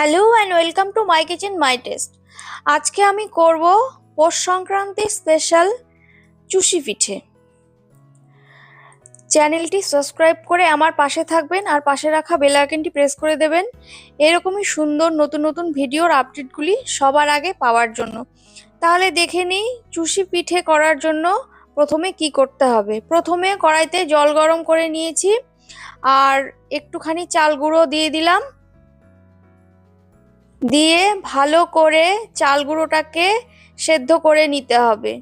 Hello and welcome to my kitchen my taste আজকে আমি করব পৌষ সংক্রান্তি স্পেশাল চুষি পিঠে। চ্যানেলটি সাবস্ক্রাইব করে আমার পাশে থাকবেন আর পাশে রাখা বেল আইকনটি প্রেস করে দেবেন। এরকমই সুন্দর নতুন নতুন ভিডিওর আপডেটগুলি সবার আগে পাওয়ার জন্য। তাহলে দেখে নিই চুষি পিঠে করার জন্য প্রথমে কি করতে হবে। প্রথমে কড়াইতে জল গরম করে নিয়েছি। আর একটুখানি চাল গুঁড়ো দিয়ে দিলাম। দিয়ে ভালো করে চাল গুঁড়োটাকে সেদ্ধ করে নিতে হবে।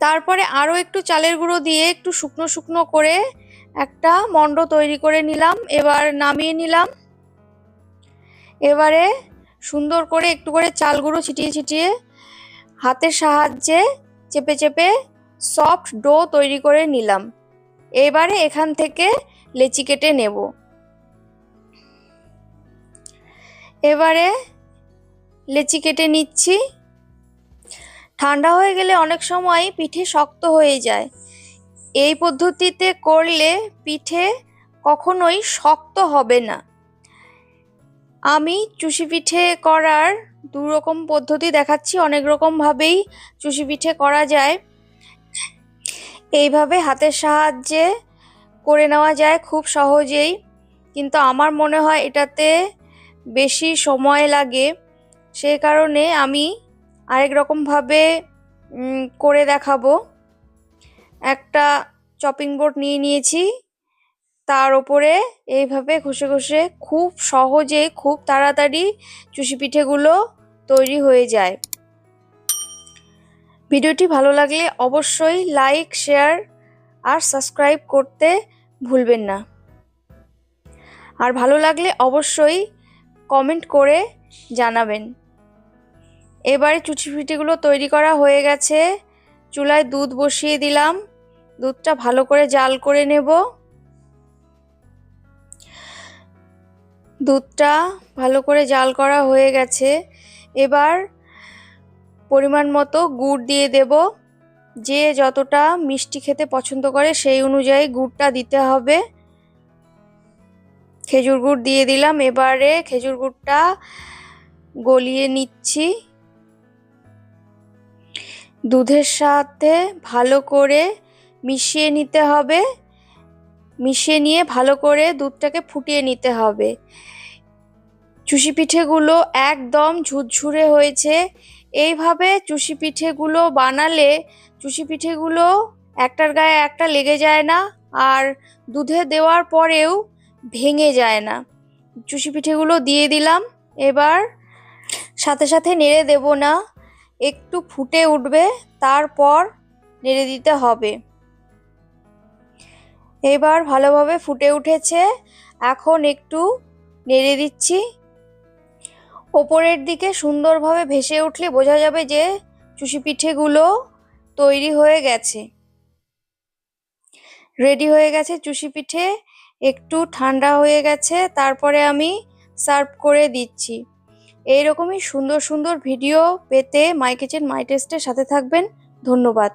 তারপরে আরও একটু চালের গুঁড়ো দিয়ে একটু শুকনো শুকনো করে একটা মণ্ড তৈরি করে নিলাম, এবার নামিয়ে নিলাম। এবারে সুন্দর করে একটু করে চাল গুঁড়ো ছিটিয়ে ছিটিয়ে হাতের সাহায্যে চেপে চেপে সফট ডো তৈরি করে নিলাম। এবারে এখান থেকে লেচি কেটে নেব। এবারে লেচি কেটে নিচ্ছি। ঠান্ডা হয়ে গেলে অনেক সময় পিঠে শক্ত হয়ে যায়। এই পদ্ধতিতে করলে পিঠে কখনোই শক্ত হবে না। আমি চুষি পিঠে করার দু রকম পদ্ধতি দেখাচ্ছি, অনেক রকমভাবেই চুষি পিঠে করা যায়। এইভাবে হাতের সাহায্যে করে নেওয়া যায় খুব সহজেই। কিন্তু আমার মনে হয় এটাতে বেশি সময় লাগে সেই কারণে আমি আরেক রকমভাবে করে দেখাবো। একটা চপিং বোর্ড নিয়ে নিয়েছি। তার ওপরে এইভাবে ঘষে ঘষে খুব সহজে, খুব তাড়াতাড়ি চুষি পিঠেগুলো তৈরি হয়ে যায়। ভিডিওটি ভালো লাগলে অবশ্যই লাইক, শেয়ার আর সাবস্ক্রাইব করতে ভুলবেন না। আর ভালো লাগলে অবশ্যই কমেন্ট করে জানাবেন। এবারে চুচি তৈরি করা হয়ে গেছে। চুলায় দুধ বসিয়ে দিলাম। দুধটা ভালো করে জাল করে নেব। দুধটা ভালো করে জাল করা হয়ে গেছে। এবার পরিমাণ মতো গুড় দিয়ে দেব। যে যতটা মিষ্টি খেতে পছন্দ করে সেই অনুযায়ী গুড়টা দিতে হবে। খেজুর গুড় দিয়ে দিলাম, এবারে খেজুর গুড়টা গলিয়ে নিচ্ছি। দুধের সাথে ভালো করে মিশিয়ে নিতে হবে। মিশিয়ে নিয়ে ভালো করে দুধটাকে ফুটিয়ে নিতে হবে। চুষি পিঠেগুলো একদম ঝুরঝুরে হয়েছে। এইভাবে চুষি পিঠেগুলো বানালে, চুষি পিঠেগুলো একটার গায়ে একটা লেগে যায় না। আর দুধে দেওয়ার পরেও ভেঙে যায় না। চুষি পিঠেগুলো দিয়ে দিলাম। এবার সাথে সাথে নেড়ে দেব না। একটু ফুটে উঠবে, তারপর নেড়ে দিতে হবে। এবার ভালোভাবে ফুটে উঠেছে। এখন একটু নেড়ে দিচ্ছি। ওপরের দিকে সুন্দরভাবে ভেসে উঠলে বোঝা যাবে যে চুষি পিঠেগুলো তৈরি হয়ে গেছে। রেডি হয়ে গেছে চুষি পিঠে। একটু ঠান্ডা হয়ে গেছে, তারপরে আমি সার্ভ করে দিচ্ছি। এইরকমই সুন্দর সুন্দর ভিডিও পেতে মাই কিচেন মাই টেস্টের সাথে থাকবেন। ধন্যবাদ।